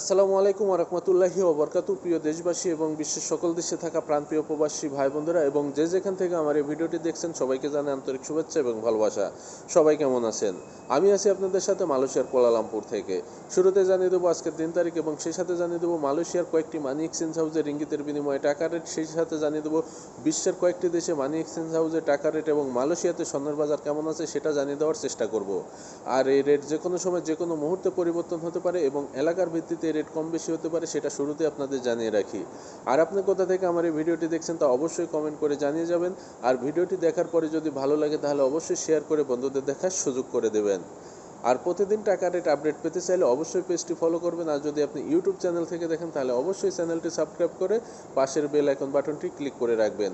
আসসালামু আলাইকুম রহমতুল্লাহি ওবরকাতু প্রিয় দেশবাসী এবং বিশ্বের সকল দেশে থাকা প্রাণপ্রিয় প্রবাসী ভাই বোনেরা এবং যে যেখান থেকে আমার এই ভিডিওটি দেখছেন, সবাইকে জানাই আন্তরিক শুভেচ্ছা এবং ভালোবাসা। সবাই কেমন আছেন? আমি আছি আপনাদের সাথে মালয়েশিয়ার কোলালামপুর থেকে। শুরুতে জানিয়ে দেবো আজকের দিন তারিখ এবং সেই সাথে জানিয়ে দেবো মালয়েশিয়ার কয়েকটি মানি এক্সচেঞ্জ হাউসে রিঙ্গিতের বিনিময়ে টাকা রেট। সেই সাথে জানিয়ে দেবো বিশ্বের কয়েকটি দেশে মানি এক্সচেঞ্জ হাউসে টাকা রেট এবং মালয়েশিয়াতে স্বর্ণের বাজার কেমন আছে সেটা জানিয়ে দেওয়ার চেষ্টা করব। আর এই রেট যে কোনো সময় যে কোনো মুহূর্তে পরিবর্তন হতে পারে এবং এলাকার ভিত্তিতে এই রেট কম বেশি হতে পারে, সেটা শুরুতে আপনাদের জানিয়ে রাখি। আর আপনি কোথা থেকে আমার এই ভিডিওটি দেখছেন তা অবশ্যই কমেন্ট করে জানিয়ে যাবেন। আর ভিডিওটি দেখার পরে যদি ভালো লাগে তাহলে অবশ্যই শেয়ার করে বন্ধুদের দেখার সুযোগ করে দেবেন। আর প্রতিদিন টাকা রেট আপডেট পেতে চাইলে অবশ্যই পেজটি ফলো করবেন। আর যদি আপনি ইউটিউব চ্যানেল থেকে দেখেন, তাহলে অবশ্যই চ্যানেলটি সাবস্ক্রাইব করে পাশের বেল আইকন বাটনটি ক্লিক করে রাখবেন।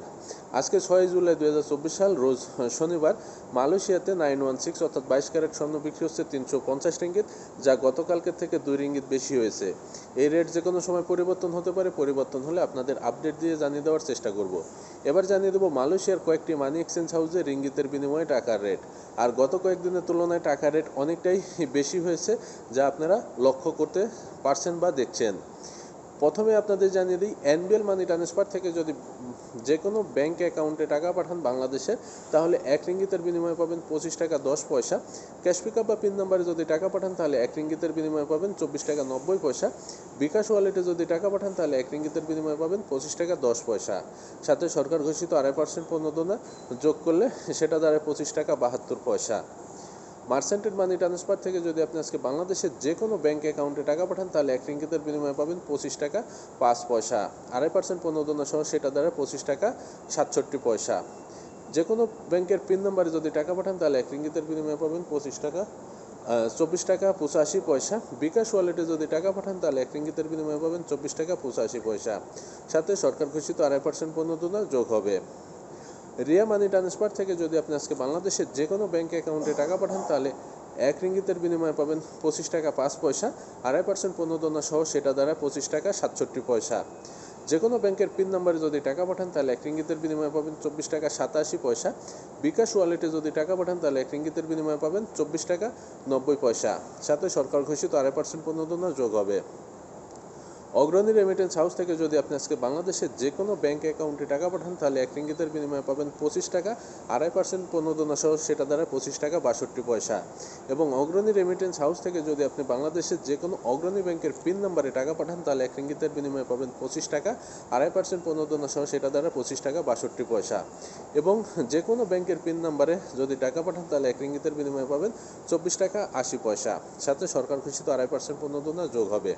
আজকে ছয় জুলাই দু হাজার চব্বিশ সাল, রোজ শনিবার, মালয়েশিয়াতে নাইন ওয়ান সিক্স অর্থাৎ বাইশ ক্যারেট স্বর্ণ বিক্রি হচ্ছে তিনশো পঞ্চাশ রিঙ্গিত, যা গতকালকের থেকে দুই রিঙ্গিত বেশি হয়েছে। এই রেট যে কোনো সময় পরিবর্তন হতে পারে, পরিবর্তন হলে আপনাদের আপডেট দিয়ে জানিয়ে দেওয়ার চেষ্টা করব। এবার জানিয়ে দেবো মালয়েশিয়ার কয়েকটি মানি এক্সচেঞ্জ হাউসে রিঙ্গিতের বিনিময়ে টাকার রেট আর গত কয়েকদিনের তুলনায় টাকার রেট অনেকটাই বেশি হয়েছে যা আপনারা লক্ষ্য করতে পারছেন বা দেখছেন। প্রথমে আপনাদের জানিয়ে দিই এনবিএল মানি ট্রান্সফার থেকে যদি যে কোনো ব্যাংক অ্যাকাউন্টে টাকা পাঠান বাংলাদেশের তাহলে এক রিঙ্গিতের বিনিময়ে পাবেন পঁচিশ টাকা দশ পয়সা। ক্যাশ পিকআপ বা পিন নাম্বারে যদি টাকা পাঠান, তাহলে এক রিঙ্গিতের বিনিময়ে পাবেন চব্বিশ টাকা নব্বই পয়সা। বিকাশ ওয়ালেটে যদি টাকা পাঠান, তাহলে এক রিঙ্গিতের বিনিময়ে পাবেন পঁচিশ টাকা দশ পয়সা। সাথে সরকার ঘোষিত আড়াই পার্সেন্ট প্রণোদনা যোগ করলে সেটা দাঁড়ায় পঁচিশ টাকা বাহাত্তর পয়সা। মার্সেন্টেড মানি ট্রান্সফার থেকে যদি আপনি আজকে বাংলাদেশের যে কোনো ব্যাঙ্ক অ্যাকাউন্টে টাকা পাঠান, তাহলে এক রিঙ্গিতের বিনিময়ে পাবেন পঁচিশ টাকা পাঁচ পয়সা। আড়াই পার্সেন্ট প্রণোদনা সহ সেটা দ্বারা পঁচিশ টাকা সাতষট্টি পয়সা। যে কোনো ব্যাংকের পিন নাম্বারে যদি টাকা পাঠান, তাহলে এক রিঙ্গিতের বিনিময়ে পাবেন পঁচিশ টাকা চব্বিশ টাকা পঁচাশি পয়সা। বিকাশ ওয়ালেটে যদি টাকা পাঠান, তাহলে এক রিঙ্গিতের বিনিময়ে পাবেন চব্বিশ টাকা পঁচাশি পয়সা। সাথে সরকার ঘোষিত আড়াই পার্সেন্ট প্রণোদনা যোগ হবে। রিয়া মানি ট্রান্সফার থেকে যদি আপনি আজকে বাংলাদেশের যে কোনো ব্যাঙ্ক অ্যাকাউন্টে টাকা পাঠান, তাহলে এক রিঙ্গিতের বিনিময়ে পাবেন পঁচিশ টাকা পাঁচ পয়সা, আড়াই পার্সেন্ট প্রণোদনা সহ সেটা দ্বারা পঁচিশ টাকা সাতষট্টি পয়সা। যে কোনো ব্যাংকের পিন নাম্বারে যদি টাকা পাঠান, তাহলে এক রিঙ্গিতের বিনিময়ে পাবেন চব্বিশ টাকা সাতাশি পয়সা। বিকাশ ওয়ালেটে যদি টাকা পাঠান, তাহলে এক রিঙ্গিতের বিনিময়ে পাবেন চব্বিশ টাকা নব্বই পয়সা। সাথে সরকার ঘোষিত আড়াই পার্সেন্ট প্রণোদনা যোগ হবে। অগ্রণী রেমিটেন্স হাউস থেকে যদি আপনি আজকে বাংলাদেশের যে কোনো ব্যাঙ্ক অ্যাকাউন্টে টাকা পাঠান, তাহলে এক রিঙ্গিতের বিনিময়ে পাবেন পঁচিশ টাকা, আড়াই পার্সেন্ট প্রণোদনা সহ সেটা দ্বারা পঁচিশ টাকা বাষট্টি পয়সা। এবং অগ্রণী রেমিটেন্স হাউস থেকে যদি আপনি বাংলাদেশের যে কোনো অগ্রণী ব্যাংকের পিন নাম্বারে টাকা পাঠান, তাহলে এক রিঙ্গিতের বিনিময়ে পাবেন পঁচিশ টাকা, আড়াই পার্সেন্ট প্রণোদনা সহ সেটা দ্বারা পঁচিশ টাকা বাষট্টি পয়সা। এবং যে কোনো ব্যাংকের পিন নাম্বারে যদি টাকা পাঠান, তাহলে এক রিঙ্গিতের বিনিময়ে পাবেন চব্বিশ টাকা আশি পয়সা। সাথে সরকার ঘোষিত আড়াই পার্সেন্ট প্রণোদনা যোগ হবে।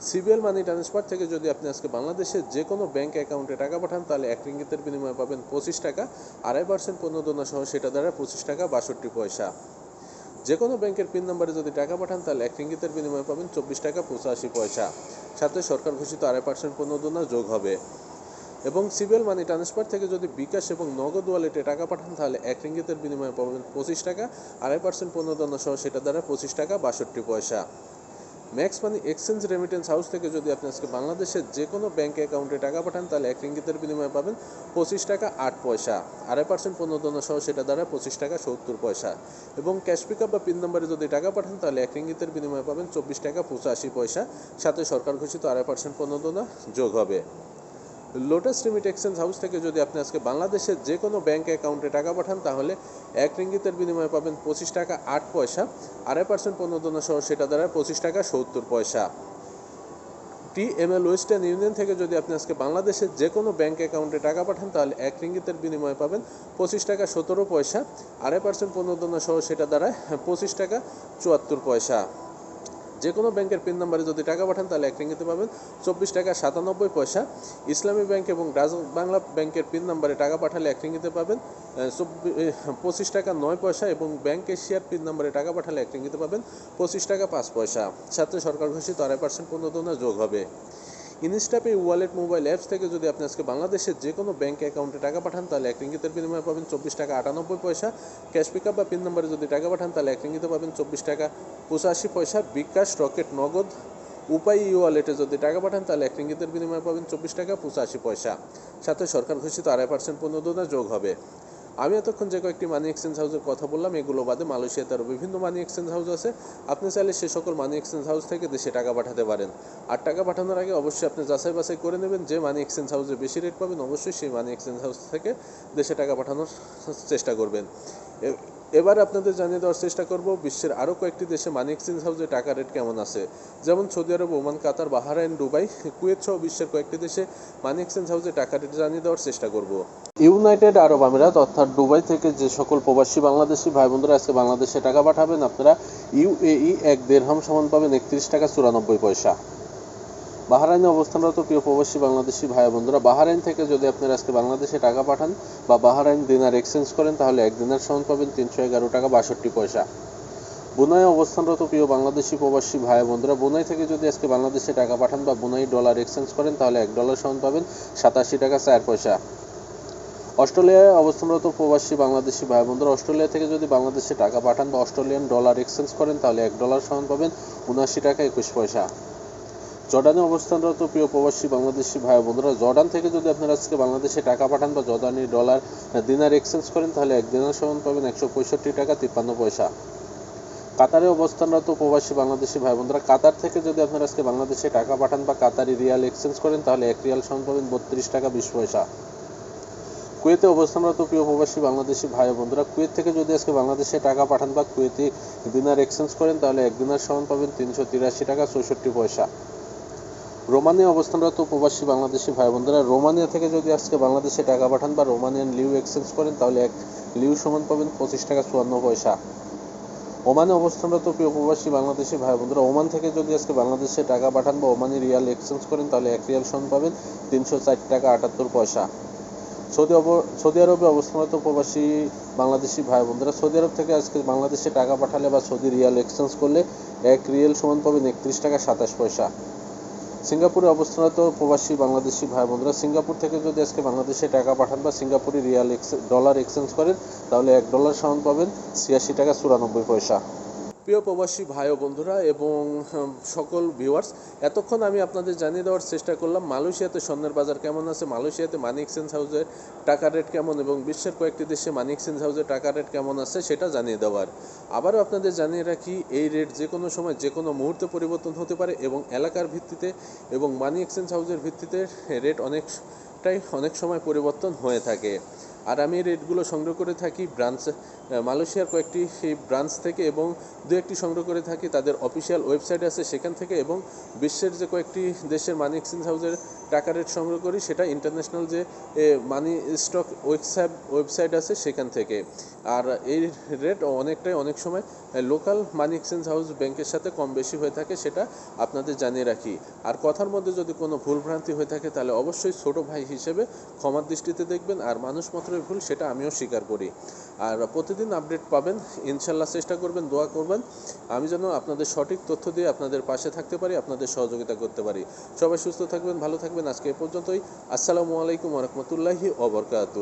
সিবিএল মানি ট্রান্সফার থেকে যদি আপনি আজকে বাংলাদেশের যে কোনো ব্যাংক অ্যাকাউন্টে টাকা পাঠান, তাহলে এক রিঙ্গিতের বিনিময়ে পাবেন পঁচিশ টাকা। আড়াই পার্সেন্ট প্রণোদনা সহ সেটা দ্বারা পঁচিশ টাকা বাষট্টি পয়সা। যে কোনো ব্যাংকের পিন নাম্বারে যদি টাকা পাঠান, তাহলে এক রিঙ্গিতের বিনিময়ে পাবেন চব্বিশ টাকা পঁচাশি পয়সা। সাথে সরকার ঘোষিত আড়াই পার্সেন্ট প্রণোদনা যোগ হবে। এবং সিবিএল মানি ট্রান্সফার থেকে যদি বিকাশ এবং নগদ ওয়ালেটে টাকা পাঠান, তাহলে এক রিঙ্গিতের বিনিময়ে পাবেন পঁচিশ টাকা। আড়াই পার্সেন্ট প্রণোদনা সহ সেটা দ্বারা পঁচিশ টাকা বাষট্টি পয়সা। Max money exchange remittance house থেকে যদি আপনি আজকে বাংলাদেশের যে কোনো ব্যাঙ্ক অ্যাকাউন্টে টাকা পাঠান, তাহলে এক রিঙ্গিতের বিনিময়ে পাবেন পঁচিশ টাকা আট পয়সা। আড়াই পার্সেন্ট প্রণোদনা সহ সেটা দ্বারা পঁচিশ টাকা সত্তর পয়সা। এবং ক্যাশ পিক বা পিন নম্বরে যদি টাকা পাঠান, তাহলে এক রিঙ্গিতের বিনিময়ে পাবেন চব্বিশ টাকা পঁচাশি পয়সা। সাথে সরকার ঘোষিত আড়াই পার্সেন্ট প্রণোদনা যোগ হবে। লোটাস রিমিট এক্সচেঞ্জ হাউস থেকে যদি আপনি আজকে বাংলাদেশের যে কোনো ব্যাঙ্ক অ্যাকাউন্টে টাকা পাঠান, তাহলে এক রিঙ্গিতের বিনিময়ে পাবেন পঁচিশ টাকা আট পয়সা, আড়াই পার্সেন্ট প্রণোদনা সহ সেটা দ্বারা পঁচিশ টাকা সত্তর পয়সা। T M L Western Union থেকে যদি আপনি আজকে বাংলাদেশের যে কোনো ব্যাঙ্ক অ্যাকাউন্টে টাকা পাঠান, তাহলে এক রিঙ্গিতের বিনিময়ে পাবেন পঁচিশ টাকা সতেরো পয়সা, আড়াই পার্সেন্ট প্রণোদনা সহ সেটা দ্বারা পঁচিশ টাকা চুয়াত্তর পয়সা। যে কোনো ব্যাংকের পিন নাম্বারে যদি টাকা পাঠান, তাহলে এক রিঙ্গিতে পাবেন চব্বিশ টাকা সাতানব্বই পয়সা। ইসলামী ব্যাংক এবং রাজ বাংলা ব্যাংকের পিন নাম্বারে টাকা পাঠালে এক রিঙ্গিতে পাবেন পঁচিশ টাকা নয় পয়সা এবং ব্যাংক এশিয়ার পিন নাম্বারে টাকা পাঠালে এক রিঙ্গিতে পাবেন পঁচিশ টাকা পাঁচ পয়সা। সাথে সরকার ঘোষিত আড়াই পার্সেন্ট প্রণোদনা যোগ হবে। ইনস্টাপে ওয়ালেট মোবাইল অ্যাপস থেকে যদি আপনি আজকে বাংলাদেশের যে কোনো ব্যাঙ্ক অ্যাকাউন্টে টাকা পাঠান, তাহলে এক রিঙ্গিতের বিনিময়ে পাবেন চব্বিশ টাকা আটানব্বই পয়সা। ক্যাশ পিকআপ বা পিন নাম্বারে যদি টাকা পাঠান, তাহলে এক রিঙ্গিতে পাবেন চব্বিশ টাকা পঁচাশি পয়সা। বিকাশ, রকেট, নগদ, উপায় ই ওয়ালেটে যদি টাকা পাঠান, তাহলে এক রিঙ্গিতের বিনিময়ে পাবেন চব্বিশ টাকা পঁচাশি পয়সা। সাথে সরকার ঘোষিত আড়াই পার্সেন্ট প্রণোদনা যোগ হবে। আমি এতক্ষণ যে কয়েকটি মানি এক্সচেঞ্জ হাউসের কথা বললাম, এগুলো বাদে মালয়েশিয়াতে আরও বিভিন্ন মানি এক্সচেঞ্জ হাউস আছে। আপনি চাইলে সে সকল মানি এক্সচেঞ্জ হাউস থেকে দেশে টাকা পাঠাতে পারেন। আর টাকা পাঠানোর আগে অবশ্যই আপনি যাচাই বাছাই করে নেবেন, যে মানি এক্সচেঞ্জ হাউসে বেশি রেট পাবেন, অবশ্যই সেই মানি এক্সচেঞ্জ হাউস থেকে দেশে টাকা পাঠানোর চেষ্টা করবেন। এবার আপনাদের জানিয়ে দেওয়ার চেষ্টা করব, বিশ্বের আরও কয়েকটি দেশে মানি এক্সচেঞ্জ হাউসে টাকা রেট কেমন আছে? যেমন Saudi Arab, Oman, Qatar, Bahrain, Dubai, Kuwait সহ বিশ্বের কয়েকটি দেশে মানি এক্সচেঞ্জ হাউসে টাকা রেট জানিয়ে দেওয়ার চেষ্টা করব। ইউনাইটেড আরব আমিরাত, অর্থাৎ দুবাই থেকে যে সকল প্রবাসী বাংলাদেশি ভাই বোনরা আজকে বাংলাদেশে টাকা পাঠাবেন, আপনারা ইউএই এক দেড়হাম সমান পাবেন একত্রিশ টাকা চুরানব্বই পয়সা। বাহারাইনে অবস্থানরত প্রিয় প্রবাসী বাংলাদেশি ভাই বন্ধুরা, বাহারাইন থেকে যদি আপনারা আজকে বাংলাদেশে টাকা পাঠান বা বাহারাইন দিনার এক্সচেঞ্জ করেন, তাহলে এক দিনার সমান পাবেন তিনশো এগারো টাকা বাষট্টি পয়সা। বুনাই অবস্থানরত প্রিয় বাংলাদেশি প্রবাসী ভাই বন্ধুরা, বুনাই থেকে যদি আজকে বাংলাদেশে টাকা পাঠান বা বুনাই ডলার এক্সচেঞ্জ করেন, তাহলে এক ডলার সমান পাবেন সাতাশি টাকা চার পয়সা। অস্ট্রেলিয়ায় অবস্থানরত প্রবাসী বাংলাদেশি ভাই বন্ধুরা, অস্ট্রেলিয়া থেকে যদি বাংলাদেশে টাকা পাঠান বা অস্ট্রেলিয়ান ডলার এক্সচেঞ্জ করেন, তাহলে এক ডলার সমান পাবেন উনআশি টাকা একুশ পয়সা। জর্ডানে অবস্থানরত প্রিয় প্রবাসী বাংলাদেশি ভাই বন্ধুরা, জর্ডান থেকে যদি আপনারা আজকে বাংলাদেশে টাকা পাঠান বা জর্ডানি ডলার দিনার এক্সচেঞ্জ করেন, তাহলে এক দিনার সমান পাবেন একশো পঁয়ষট্টি টাকা তিপ্পান্ন পয়সা। কাতারে অবস্থানরত প্রবাসী বাংলাদেশি ভাই বন্ধুরা, কাতার থেকে যদি আপনারা আজকে বাংলাদেশে টাকা পাঠান বা কাতারি রিয়াল এক্সচেঞ্জ করেন, তাহলে এক রিয়াল সমান পাবেন বত্রিশ টাকা বিশ পয়সা। কুয়েতে অবস্থানরত প্রিয় প্রবাসী বাংলাদেশি ভাই বন্ধুরা, কুয়েত থেকে যদি আজকে বাংলাদেশে টাকা পাঠান বা কুয়েতি দিনার এক্সচেঞ্জ করেন, তাহলে এক দিনার সমান পাবেন তিনশো তিরাশি টাকা চৌষট্টি পয়সা। রোমানিয়া অবস্থানরত প্রবাসী বাংলাদেশি ভাই বন্ধুরা রোমানিয়া থেকে যদি আজকে বাংলাদেশে টাকা পাঠান বা রোমানিয়ান লিউ এক্সচেঞ্জ করেন, তাহলে এক লিউ সমান পাবেন পঁচিশ টাকা চুয়ান্ন পয়সা। ওমানে অবস্থানরত প্রিয় প্রবাসী বাংলাদেশি ভাই বন্ধুরা ওমান থেকে যদি আজকে বাংলাদেশে টাকা পাঠান বা ওমানি রিয়াল এক্সচেঞ্জ করেন, তাহলে এক রিয়াল সমান পাবেন তিনশো চার টাকা আটাত্তর পয়সা। সৌদি অব, সৌদি আরবে অবস্থানরত প্রবাসী বাংলাদেশি ভাই বন্ধুরা সৌদি আরব থেকে আজকে বাংলাদেশে টাকা পাঠালে বা সৌদি রিয়াল এক্সচেঞ্জ করলে এক রিয়েল সমান পাবেন একত্রিশ টাকা সাতাশ পয়সা। সিঙ্গাপুরে অবস্থানরত প্রবাসী বাংলাদেশি ভাই বোনরা সিঙ্গাপুর থেকে যদি আজকে বাংলাদেশে টাকা পাঠান বা সিঙ্গাপুরে রিয়াল ডলার এক্সচেঞ্জ করেন, তাহলে এক ডলার সমান পাবেন ছিয়াশি টাকা চুরানব্বই পয়সা। প্রিয় প্রবাসী ভাই ও বন্ধুরা এবং সকল ভিউয়ার্স এতক্ষণ আমি আপনাদের জানিয়ে দেওয়ার চেষ্টা করলাম মালয়েশিয়াতে স্বর্ণের বাজার কেমন আছে, মালয়েশিয়াতে মানি এক্সচেঞ্জ হাউসের টাকা রেট কেমন এবং বিশ্বের কয়েকটি দেশে মানি এক্সচেঞ্জ হাউসের টাকা রেট কেমন আছে সেটা জানিয়ে দেওয়ার। আবারও আপনাদের জানিয়ে রাখি, এই রেট যে কোনো সময়, যে কোনো মুহূর্তে পরিবর্তন হতে পারে এবং এলাকার ভিত্তিতে এবং মানি এক্সচেঞ্জ হাউসের ভিত্তিতে রেট অনেকটাই, অনেক সময় পরিবর্তন হয়ে থাকে। আর আমি রেটগুলো সংগ্রহ করে থাকি ব্রাঞ্চ মালয়েশিয়ার কয়েকটি সেই ব্রাঞ্চ থেকে এবং দু একটি সংগ্রহ করে থাকি তাদের অফিসিয়াল ওয়েবসাইট আছে সেখান থেকে এবং বিশ্বের যে কয়েকটি দেশের মানি এক্সচেঞ্জ হাউসের টাকা রেট সংগ্রহ করি, সেটা ইন্টারন্যাশনাল যে মানি স্টক ওয়েবসাইট ওয়েবসাইট আছে সেখান থেকে। আর এই রেট অনেকটাই অনেক সময় লোকাল মানি এক্সচেঞ্জ হাউস ব্যাংকের সাথে কম বেশি হয়ে থাকে সেটা আপনাদের জানিয়ে রাখি। আর কথার মধ্যে যদি কোনো ভুলভ্রান্তি হয়ে থাকে তাহলে অবশ্যই ছোট ভাই হিসেবে ক্ষমার দৃষ্টিতে দেখবেন, আর মানুষ মাত্রই ভুল, সেটা আমিও স্বীকার করি। আর প্রতিদিন আপডেট পাবেন, ইনশাল্লাহ চেষ্টা করবেন, দোয়া করবেন। আমি যেন আপনাদের সঠিক তথ্য দিয়ে আপনাদের পাশে থাকতে পারি, আপনাদের সহযোগিতা করতে পারি। সবাই সুস্থ থাকবেন, ভালো থাকবেন। আজকে এ পর্যন্তই। আসসালামু আলাইকুম রহমতুল্লাহি ওবরকাত